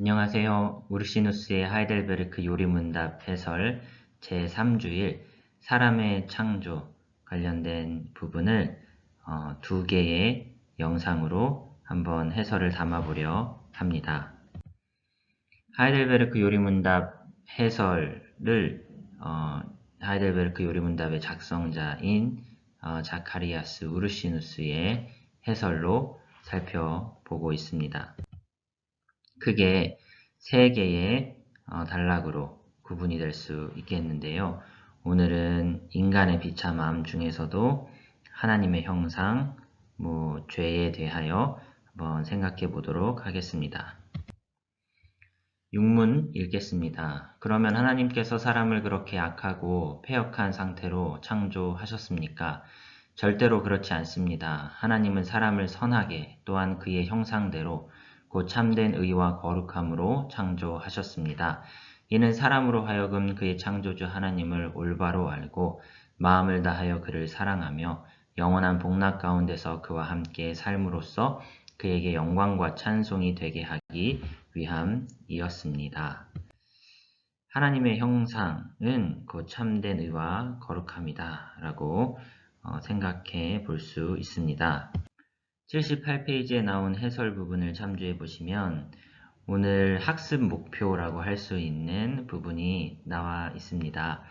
안녕하세요. 우르시누스의 하이델베르크 요리문답 해설 제3주일 사람의 창조 관련된 부분을 어, 두 개의 영상으로 한번 해설을 담아보려 합니다. 하이델베르크 요리문답 해설을 어, 하이델베르크 요리문답의 작성자인 어, 자카리아스 우르시누스의 해설로 살펴보고 있습니다. 크게 세 개의 어, 단락으로 구분이 될 수 있겠는데요. 오늘은 인간의 비참함 중에서도 하나님의 형상, 뭐 죄에 대하여 한번 생각해 보도록 하겠습니다. 육문 읽겠습니다. 그러면 하나님께서 사람을 그렇게 악하고 폐역한 상태로 창조하셨습니까? 절대로 그렇지 않습니다. 하나님은 사람을 선하게 또한 그의 형상대로 곧 참된 의와 거룩함으로 창조하셨습니다. 이는 사람으로 하여금 그의 창조주 하나님을 올바로 알고 마음을 다하여 그를 사랑하며 영원한 복락 가운데서 그와 함께 삶으로써 그에게 영광과 찬송이 되게 하기 위함이었습니다. 하나님의 형상은 곧 참된 의와 거룩함이다 라고 어, 생각해 볼 수 있습니다. 78페이지에 나온 해설 부분을 참조해 보시면 오늘 학습 목표라고 할 수 있는 부분이 나와 있습니다.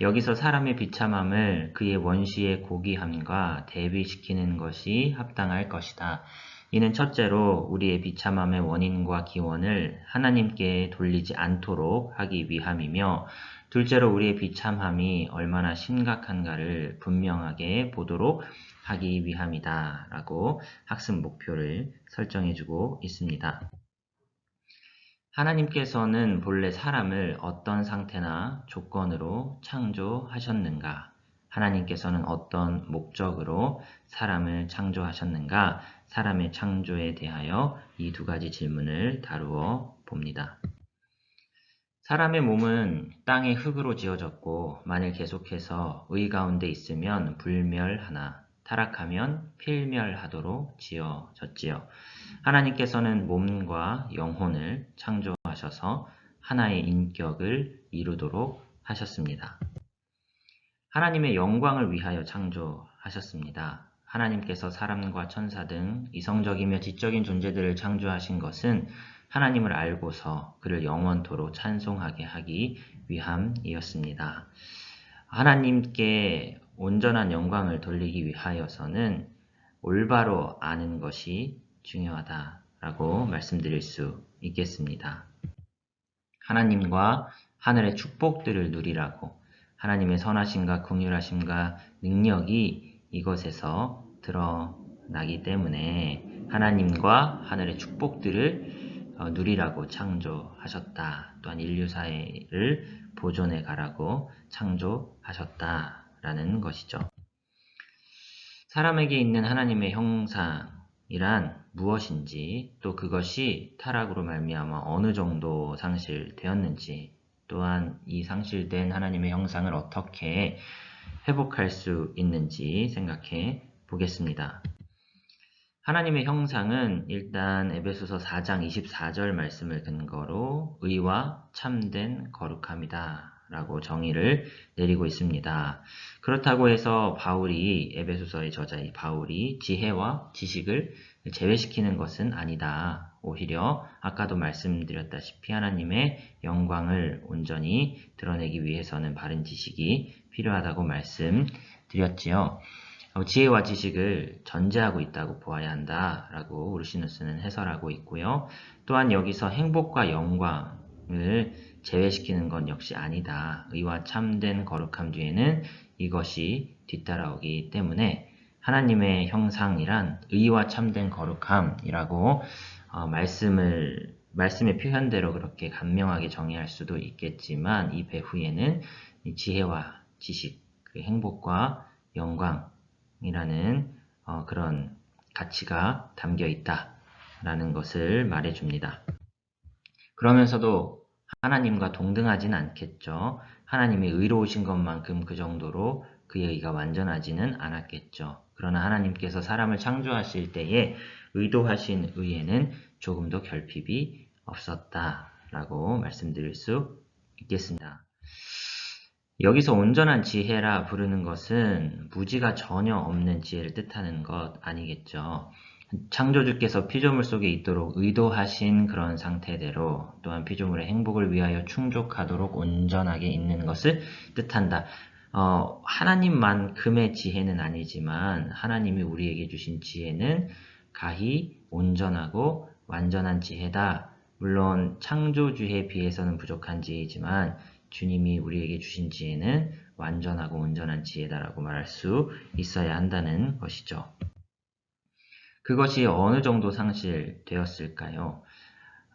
여기서 사람의 비참함을 그의 원시의 고귀함과 대비시키는 것이 합당할 것이다. 이는 첫째로 우리의 비참함의 원인과 기원을 하나님께 돌리지 않도록 하기 위함이며 둘째로 우리의 비참함이 얼마나 심각한가를 분명하게 보도록 하기 위함이다 라고 학습 목표를 설정해 주고 있습니다. 하나님께서는 본래 사람을 어떤 상태나 조건으로 창조하셨는가? 하나님께서는 어떤 목적으로 사람을 창조하셨는가? 사람의 창조에 대하여 이 두 가지 질문을 다루어 봅니다. 사람의 몸은 땅의 흙으로 지어졌고 만일 계속해서 의 가운데 있으면 불멸하나 타락하면 필멸하도록 지어졌지요. 하나님께서는 몸과 영혼을 창조하셔서 하나의 인격을 이루도록 하셨습니다. 하나님의 영광을 위하여 창조하셨습니다. 하나님께서 사람과 천사 등 이성적이며 지적인 존재들을 창조하신 것은 하나님을 알고서 그를 영원토로 찬송하게 하기 위함이었습니다. 하나님께 온전한 영광을 돌리기 위하여서는 올바로 아는 것이 중요하다라고 말씀드릴 수 있겠습니다. 하나님과 하늘의 축복들을 누리라고 하나님의 선하심과 긍휼하심과 능력이 이것에서 드러나기 때문에 하나님과 하늘의 축복들을 어, 누리라고 창조하셨다. 또한 인류 사회를 보존해 가라고 창조하셨다 라는 것이죠. 사람에게 있는 하나님의 형상이란 무엇인지 또 그것이 타락으로 말미암아 어느 정도 상실되었는지 또한 이 상실된 하나님의 형상을 어떻게 회복할 수 있는지 생각해 보겠습니다. 하나님의 형상은 일단 에베소서 4장 24절 말씀을 근거로 의와 참된 거룩함이다. 라고 정의를 내리고 있습니다. 그렇다고 해서 바울이 에베소서의 저자이 바울이 지혜와 지식을 제외시키는 것은 아니다. 오히려 아까도 말씀드렸다시피 하나님의 영광을 온전히 드러내기 위해서는 바른 지식이 필요하다고 말씀드렸지요. 어, 지혜와 지식을 전제하고 있다고 보아야 한다라고 우르시누스는 해설하고 있고요. 또한 여기서 행복과 영광을 제외시키는 건 역시 아니다. 의와 참된 거룩함 뒤에는 이것이 뒤따라오기 때문에 하나님의 형상이란 의와 참된 거룩함이라고 어, 말씀을 말씀의 표현대로 그렇게 간명하게 정의할 수도 있겠지만 이 배후에는 지혜와 지식, 그 행복과 영광 이라는 어, 그런 가치가 담겨 있다라는 것을 말해줍니다. 그러면서도 하나님과 동등하진 않겠죠. 하나님이 의로우신 것만큼 그 정도로 그의 의가 완전하지는 않았겠죠. 그러나 하나님께서 사람을 창조하실 때에 의도하신 의에는 조금도 결핍이 없었다라고 말씀드릴 수 있겠습니다. 여기서 온전한 지혜라 부르는 것은 무지가 전혀 없는 지혜를 뜻하는 것 아니겠죠. 창조주께서 피조물 속에 있도록 의도하신 그런 상태대로 또한 피조물의 행복을 위하여 충족하도록 온전하게 있는 것을 뜻한다. 어, 하나님만큼의 지혜는 아니지만 하나님이 우리에게 주신 지혜는 가히 온전하고 완전한 지혜다. 물론 창조주에 비해서는 부족한 지혜이지만 주님이 우리에게 주신 지혜는 완전하고 온전한 지혜다라고 말할 수 있어야 한다는 것이죠. 그것이 어느 정도 상실되었을까요?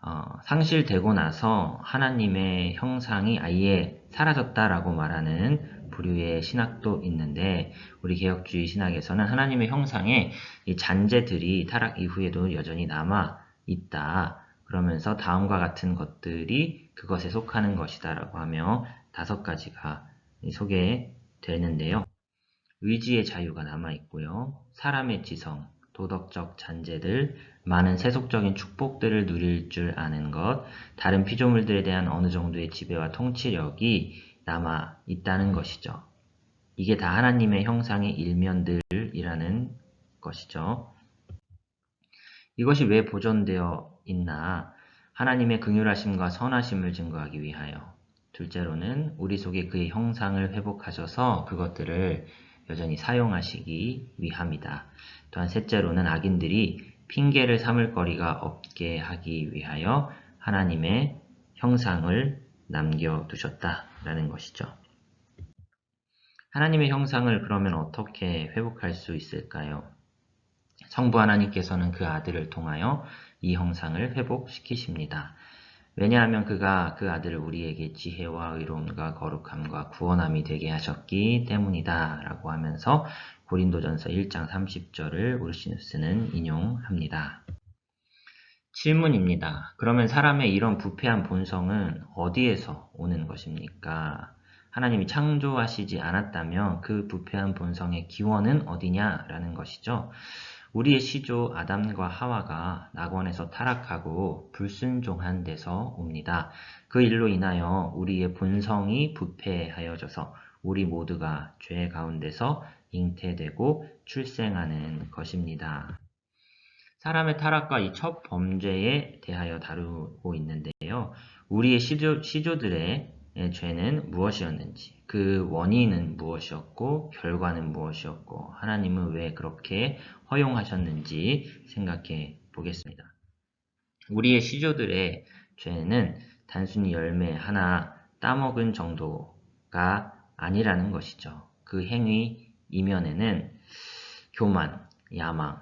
어, 상실되고 나서 하나님의 형상이 아예 사라졌다라고 말하는 부류의 신학도 있는데 우리 개혁주의 신학에서는 하나님의 형상에 이 잔재들이 타락 이후에도 여전히 남아 있다. 그러면서 다음과 같은 것들이 그것에 속하는 것이다라고 하며 다섯 가지가 소개되는데요. 의지의 자유가 남아 있고요. 사람의 지성, 도덕적 잔재들, 많은 세속적인 축복들을 누릴 줄 아는 것, 다른 피조물들에 대한 어느 정도의 지배와 통치력이 남아 있다는 것이죠. 이게 다 하나님의 형상의 일면들이라는 것이죠. 이것이 왜 보존되어 있나? 하나님의 긍휼하심과 선하심을 증거하기 위하여. 둘째로는 우리 속에 그의 형상을 회복하셔서 그것들을 여전히 사용하시기 위함이다. 또한 셋째로는 악인들이 핑계를 삼을 거리가 없게 하기 위하여 하나님의 형상을 남겨두셨다라는 것이죠. 하나님의 형상을 그러면 어떻게 회복할 수 있을까요? 성부 하나님께서는 그 아들을 통하여 이 형상을 회복시키십니다. 왜냐하면 그가 그 아들을 우리에게 지혜와 의로움과 거룩함과 구원함이 되게 하셨기 때문이다. 라고 하면서 고린도전서 1장 30절을 우르시누스는 인용합니다. 질문입니다. 그러면 사람의 이런 부패한 본성은 어디에서 오는 것입니까? 하나님이 창조하시지 않았다면 그 부패한 본성의 기원은 어디냐라는 것이죠. 우리의 시조 아담과 하와가 낙원에서 타락하고 불순종한 데서 옵니다. 그 일로 인하여 우리의 본성이 부패하여져서 우리 모두가 죄 가운데서 잉태되고 출생하는 것입니다. 사람의 타락과 이 첫 범죄에 대하여 다루고 있는데요. 우리의 시조, 시조들의 죄는 무엇이었는지, 그 원인은 무엇이었고, 결과는 무엇이었고, 하나님은 왜 그렇게 허용하셨는지 생각해 보겠습니다. 우리의 시조들의 죄는 단순히 열매 하나 따먹은 정도가 아니라는 것이죠. 그 행위 이면에는 교만, 야망,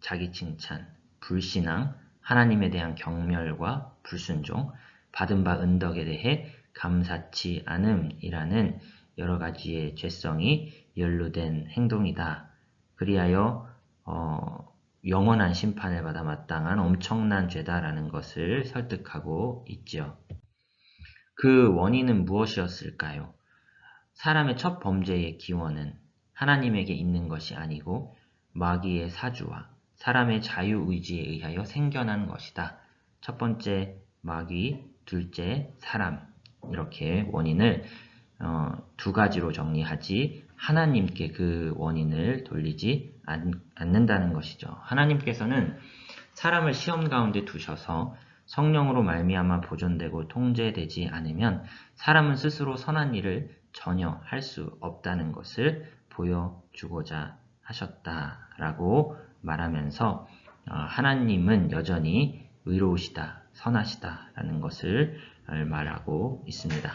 자기 칭찬, 불신앙, 하나님에 대한 경멸과 불순종, 받은 바 은덕에 대해 감사치 않음이라는 여러 가지의 죄성이 연루된 행동이다. 그리하여 어, 영원한 심판을 받아 마땅한 엄청난 죄다라는 것을 설득하고 있지요. 그 원인은 무엇이었을까요? 사람의 첫 범죄의 기원은 하나님에게 있는 것이 아니고 마귀의 사주와 사람의 자유의지에 의하여 생겨난 것이다. 첫 번째 마귀, 둘째 사람 이렇게 원인을 어, 두 가지로 정리하지 하나님께 그 원인을 돌리지 않, 않는다는 것이죠. 하나님께서는 사람을 시험 가운데 두셔서 성령으로 말미암아 보존되고 통제되지 않으면 사람은 스스로 선한 일을 전혀 할 수 없다는 것을 보여주고자 하셨다라고 말하면서 어, 하나님은 여전히 의로우시다, 선하시다라는 것을 말하고 있습니다.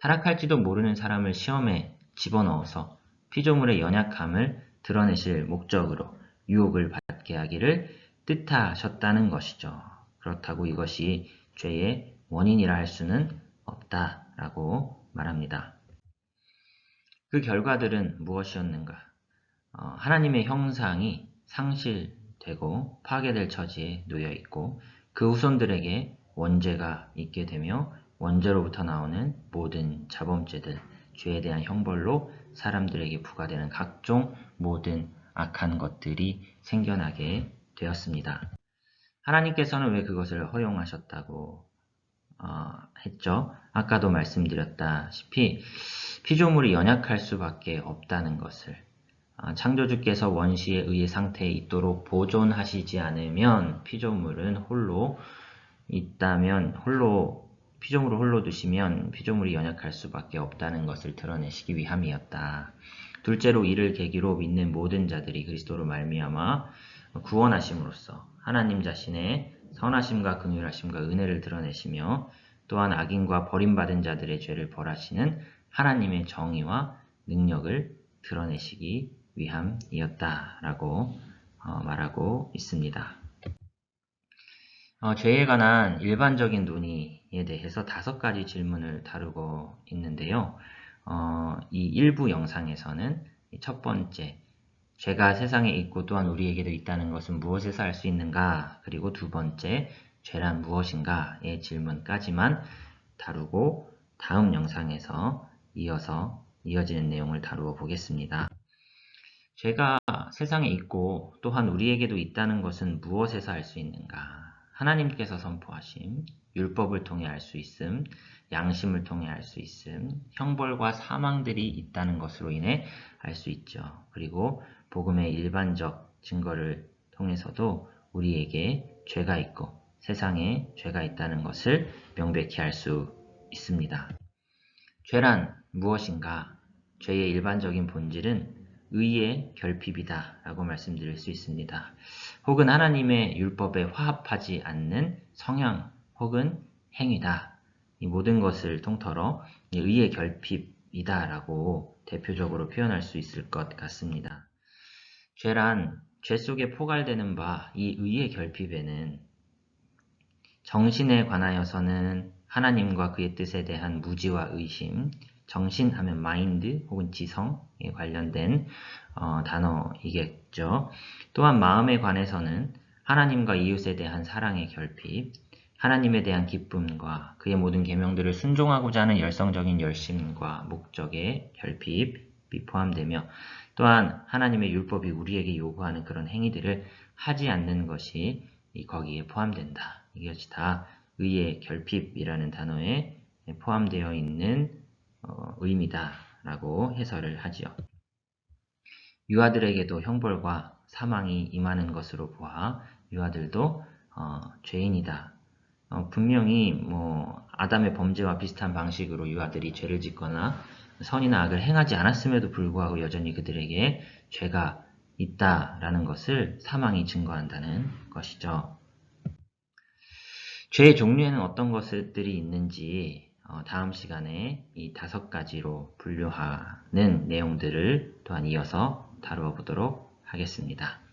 타락할지도 모르는 사람을 시험에 집어넣어서 피조물의 연약함을 드러내실 목적으로 유혹을 받게 하기를 뜻하셨다는 것이죠. 그렇다고 이것이 죄의 원인이라 할 수는 없다라고 말합니다. 그 결과들은 무엇이었는가? 어, 하나님의 형상이 상실되고 파괴될 처지에 놓여 있고 그 후손들에게 원죄가 있게 되며 원죄로부터 나오는 모든 자범죄들, 죄에 대한 형벌로 사람들에게 부과되는 각종 모든 악한 것들이 생겨나게 되었습니다. 하나님께서는 왜 그것을 허용하셨다고 어, 했죠? 아까도 말씀드렸다시피 피조물이 연약할 수밖에 없다는 것을 어, 창조주께서 원시의 의의 상태에 있도록 보존하시지 않으면 피조물은 홀로 있다면 홀로 피조물을 홀로 두시면 피조물이 연약할 수밖에 없다는 것을 드러내시기 위함이었다. 둘째로 이를 계기로 믿는 모든 자들이 그리스도로 말미암아 구원하심으로써 하나님 자신의 선하심과 긍휼하심과 은혜를 드러내시며 또한 악인과 버림받은 자들의 죄를 벌하시는 하나님의 정의와 능력을 드러내시기 위함이었다라고 어, 말하고 있습니다. 어, 죄에 관한 일반적인 논의에 대해서 다섯 가지 질문을 다루고 있는데요. 어, 이 일부 영상에서는 첫 번째, 죄가 세상에 있고 또한 우리에게도 있다는 것은 무엇에서 알 수 있는가? 그리고 두 번째, 죄란 무엇인가?의 질문까지만 다루고 다음 영상에서 이어서 이어지는 내용을 다루어 보겠습니다. 죄가 세상에 있고 또한 우리에게도 있다는 것은 무엇에서 알 수 있는가? 하나님께서 선포하심, 율법을 통해 알 수 있음, 양심을 통해 알 수 있음, 형벌과 사망들이 있다는 것으로 인해 알 수 있죠. 그리고 복음의 일반적 증거를 통해서도 우리에게 죄가 있고 세상에 죄가 있다는 것을 명백히 알 수 있습니다. 죄란 무엇인가? 죄의 일반적인 본질은 의의 결핍이다 라고 말씀드릴 수 있습니다. 혹은 하나님의 율법에 화합하지 않는 성향 혹은 행위다. 이 모든 것을 통틀어 의의 결핍이다 라고 대표적으로 표현할 수 있을 것 같습니다. 죄란 죄 속에 포괄되는 바 이 의의 결핍에는 정신에 관하여서는 하나님과 그의 뜻에 대한 무지와 의심, 정신 하면 마인드 혹은 지성에 관련된 어, 단어이겠죠. 또한 마음에 관해서는 하나님과 이웃에 대한 사랑의 결핍, 하나님에 대한 기쁨과 그의 모든 계명들을 순종하고자 하는 열성적인 열심과 목적의 결핍이 포함되며 또한 하나님의 율법이 우리에게 요구하는 그런 행위들을 하지 않는 것이 거기에 포함된다. 이것이 다 의의 결핍이라는 단어에 포함되어 있는 어, 의미다라고 해설을 하지요. 유아들에게도 형벌과 사망이 임하는 것으로 보아 유아들도 어, 죄인이다. 어, 분명히 뭐 아담의 범죄와 비슷한 방식으로 유아들이 죄를 짓거나 선이나 악을 행하지 않았음에도 불구하고 여전히 그들에게 죄가 있다라는 것을 사망이 증거한다는 것이죠. 죄의 종류에는 어떤 것들이 있는지 어, 다음 시간에 이 다섯 가지로 분류하는 내용들을 또한 이어서 다루어 보도록 하겠습니다.